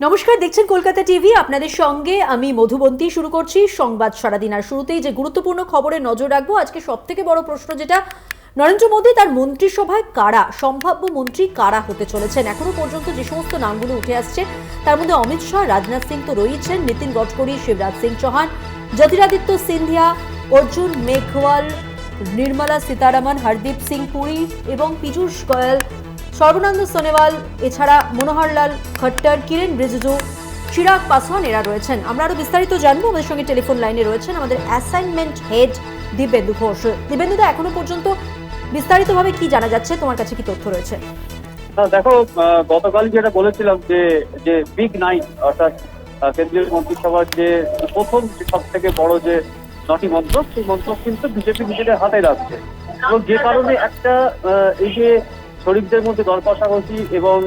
নমস্কার, দেখছেন কলকাতা টিভি। আপনাদের সঙ্গে আমি মধুবন্তী শুরু করছি সংবাদ সারাদিন। আর শুরুতেই যে গুরুত্বপূর্ণ খবরে নজর রাখব, আজকে সব থেকে বড় প্রশ্ন যেটা, নরেন্দ্র মোদী তার মন্ত্রিসভায় কারা, সম্ভাব্য মন্ত্রী কারা হতে চলেছেন? এখনও পর্যন্ত যে সমস্ত নামগুলো উঠে আসছে, তার মধ্যে অমিত শাহ, রাজনাথ সিং তো রয়েছেন, নীতিন গডকরি, শিবরাজ সিং চৌহান জ্যোতিরাদিত্য সিন্ধিয়া, অর্জুন মেঘওয়াল, নির্মলা সীতারামন, হরদীপ সিং পুরী এবং পীযূষ গোয়েল সর্বানন্দ সোনেওয়াল এছাড়া মনোহরলাল খট্টর, কিরেন রিজিজু, চিরাগ পাসওয়ান এরা রয়েছেন। আমরা আরও বিস্তারিত জানব। আমাদের সঙ্গে টেলিফোন লাইনে রয়েছেন আমাদের অ্যাসাইনমেন্ট হেড দিব্যেন্দু ঘোষ। দিব্যেন্দুদা এখনও পর্যন্ত বিস্তারিতভাবে কি জানা যাচ্ছে? তোমার কাছে কি তথ্য রয়েছে? দেখো গতকাল যেটা বলেছিলাম যে যে বিগ নাইন অর্থাৎ কেন্দ্রীয় মন্ত্রিসভার যে প্রথম সব থেকে বড় যে নটি মন্ত্রক, সেই মন্ত্রক কিন্তু বিজেপি নিজেদের হাতে রাখছে। এবং যে কারণে একটা এই যে শরীরদের মধ্যে দর কষাকষি এবং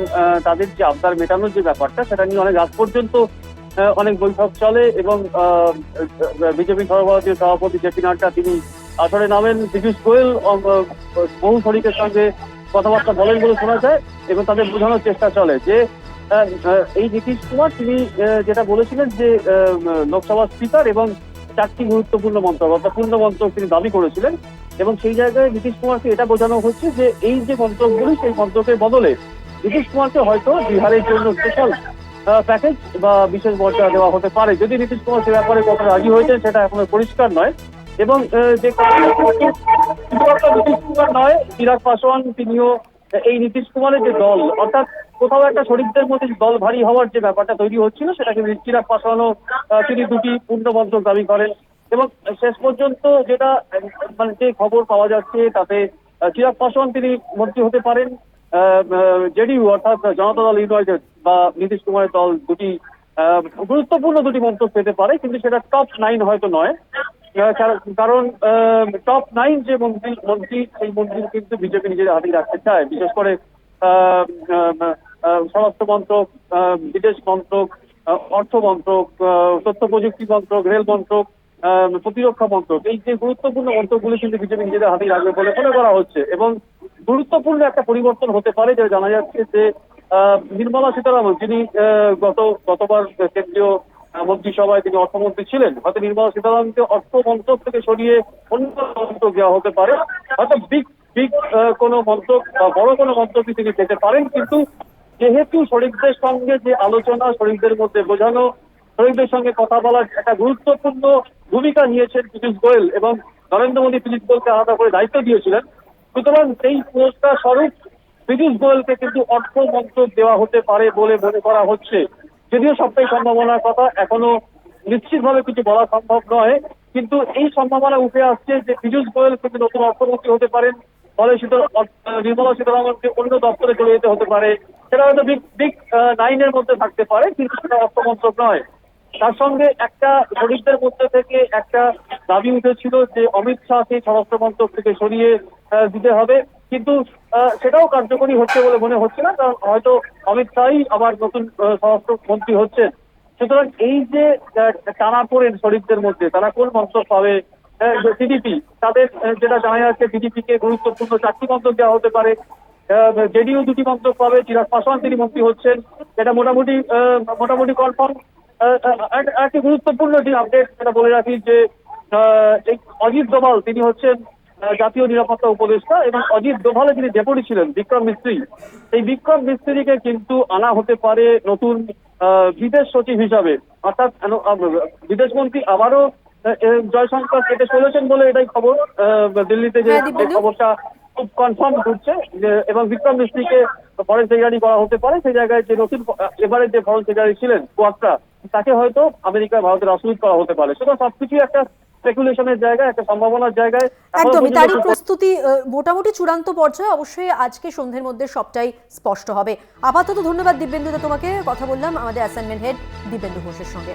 তাদের যে আবদার মেটানোর যে ব্যাপারটা, সেটা নিয়ে অনেক রাত পর্যন্ত অনেক বৈঠক চলে এবং বিজেপি সর্বভারতীয় সভাপতি জেপি নাড্ডা, তিনি আসরে নামেন। পীযূষ গোয়েল বহু শরিকের সঙ্গে কথাবার্তা বলেন বলে শোনা যায় এবং তাদের বোঝানোর চেষ্টা চলে যে এই নীতিশ কুমার, তিনি যেটা বলেছিলেন যে লোকসভা স্পিকার এবং চারটি গুরুত্বপূর্ণ মন্ত্রক অর্থাৎ পূর্ণ তিনি দাবি করেছিলেন, এবং সেই জায়গায় নীতিশ কুমারকে এটা বোঝানো হচ্ছে যে এই যে মন্ত্রকগুলি সেই মন্ত্রকের বদলে নীতিশ কুমারকে হয়তো বিহারের জন্য স্পেশাল প্যাকেজ বা বিশেষ মর্যাদা দেওয়া হতে পারে। যদি নীতিশ কুমার সে ব্যাপারে কত রাজি হয়েছে সেটা এখনও পরিষ্কার নয়। এবং যে নীতিশ কুমার নয়, চিরাগ পাসওয়ান তিনিও এই নীতিশ কুমারের যে দল, অর্থাৎ কোথাও একটা শরীরদের মধ্যে দল ভারী হওয়ার যে ব্যাপারটা তৈরি হচ্ছিল সেটাকে চিরাগ আহ, তিনি দুটি পূর্ণ মন্ত্রক দাবি করেন। এবং শেষ পর্যন্ত যেটা মানে যে খবর পাওয়া যাচ্ছে তাতে চিরাগ পাসওয়ান তিনি মন্ত্রী হতে পারেন জেডিইউ অর্থাৎ জনতা দল ইউনাইটেড বা নীতিশ কুমারের দল দুটি গুরুত্বপূর্ণ দুটি মন্ত্রক পেতে পারে কিন্তু সেটা টপ নাইন হয়তো নয়। কারণ টপ নাইন যে মন্ত্রী মন্ত্রী সেই মন্ত্রী কিন্তু বিজেপি নিজের হাতে রাখতে চায়। বিশেষ করে স্বরাষ্ট্র মন্ত্রক বিদেশ মন্ত্রক অর্থ মন্ত্রক তথ্য প্রযুক্তি মন্ত্রক, রেল মন্ত্রক প্রতিরক্ষা মন্ত্রক, এই যে গুরুত্বপূর্ণ মন্ত্রকগুলো কিন্তু বিজেপি নিজেদের হাতেই রাখবে বলে মনে করা হচ্ছে এবং গুরুত্বপূর্ণ একটা পরিবর্তন হতে পারে যেটা জানা যাচ্ছে যে নির্মলা সীতারামন, যিনি গত, গতবার কেন্দ্রীয় মন্ত্রিসভায় তিনি অর্থমন্ত্রী ছিলেন, হয়তো নির্মলা সীতারামনকে অর্থ মন্ত্রক থেকে সরিয়ে অন্য মন্ত্রক দেওয়া হতে পারে, হয়তো বিগ বিগ কোনো মন্ত্রক বা বড় কোনো মন্ত্রকই তিনি পেতে পারেন, কিন্তু যেহেতু শরীরদের সঙ্গে যে আলোচনা শরীরদের মধ্যে বোঝানো, শরীরদের সঙ্গে কথা বলার একটা গুরুত্বপূর্ণ ভূমিকা নিয়েছেন পীযূষ গোয়েল এবং নরেন্দ্র মোদী পীযূষ গোয়েলকে আলাদা করে দায়িত্ব দিয়েছিলেন। সুতরাং সেই পুরস্কার স্বরূপ পীযূষ গোয়েলকে কিন্তু অর্থ মন্ত্রক দেওয়া হতে পারে বলে মনে করা হচ্ছে। যদিও সবটাই সম্ভাবনার কথা, এখনও নিশ্চিতভাবে কিছু বলা সম্ভব নয়। কিন্তু এই সম্ভাবনা উঠে আসছে যে পীযূষ গোয়েল কিন্তু নতুন অর্থমন্ত্রী হতে পারেন, ফলে শীত নির্মলা সীতারামনকে অন্য দপ্তরে চলে যেতে হতে পারে। সেটা হয়তো বিগ বিগ নাইনের মধ্যে থাকতে পারে কিন্তু সেটা অর্থমন্ত্রক নয়। তার সঙ্গে একটা শরীরদের মধ্যে থেকে একটা দাবি উঠেছিল যে অমিত শাহকে স্বরাষ্ট্র মন্ত্রক থেকে সরিয়ে দিতে হবে। কিন্তু সেটাও কার্যকরী হচ্ছে বলে মনে হচ্ছে না কারণ হয়তো অমিত শাহই আবার নতুন আহ, স্বরাষ্ট্র মন্ত্রী হচ্ছেন। সুতরাং এই যে টানা পড়েন শরীরদের মধ্যে তারা কোন মন্ত্রক পাবে? টিডিপি তাদের যেটা জানা যাচ্ছে টিডিপি কে গুরুত্বপূর্ণ চারটি মন্ত্রক দেওয়া হতে পারে। জেডিইউ দুটি মন্ত্রক পাবে চিরাগ পাসওয়ান তিনি মন্ত্রী হচ্ছেন। এটা মোটামুটি মোটামুটি কনফার্ম একটি গুরুত্বপূর্ণ যে আপডেট যেটা বলে রাখি যে অজিত দোভাল তিনি হচ্ছেন জাতীয় নিরাপত্তা উপদেষ্টা এবং অজিত দোভালে যিনি ডেপুটি ছিলেন বিক্রম মিস্ত্রি। এই বিক্রম মিস্ত্রিকে কিন্তু আনা হতে পারে নতুন আহ, বিদেশ সচিব হিসাবে। অর্থাৎ আহ, বিদেশমন্ত্রী আবারও জয়শঙ্কর কেটে চলেছেন বলে এটাই খবর। আহ, দিল্লিতে যে হ্যাঁ। খবরটা খুব কনফার্ম করছে যে- এবং বিক্রম মিস্ত্রিকে ফরেন সেক্রেটারি করা হতে পারে সেই জায়গায় যে নতুন এবারে যে ফরেন সেক্রেটারি ছিলেন কোয়াত্রা তাকে হয়তো আমেরিকা ভারতের রাষ্ট্রদূত করা হতে পারে। সেটা সবকিছু একটা স্পেকুলেশনের জায়গায় একটা সম্ভাবনার জায়গায় একদমই তারই প্রস্তুতি মোটামুটি চূড়ান্ত পর্যায়ে অবশ্যই আজকে সন্ধ্যের মধ্যে সবটাই স্পষ্ট হবে। আপাতত ধন্যবাদ দিব্যেন্দুদা তোমাকে। কথা বললাম আমাদের অ্যাসাইনমেন্ট হেড দিব্যেন্দু ঘোষের সঙ্গে।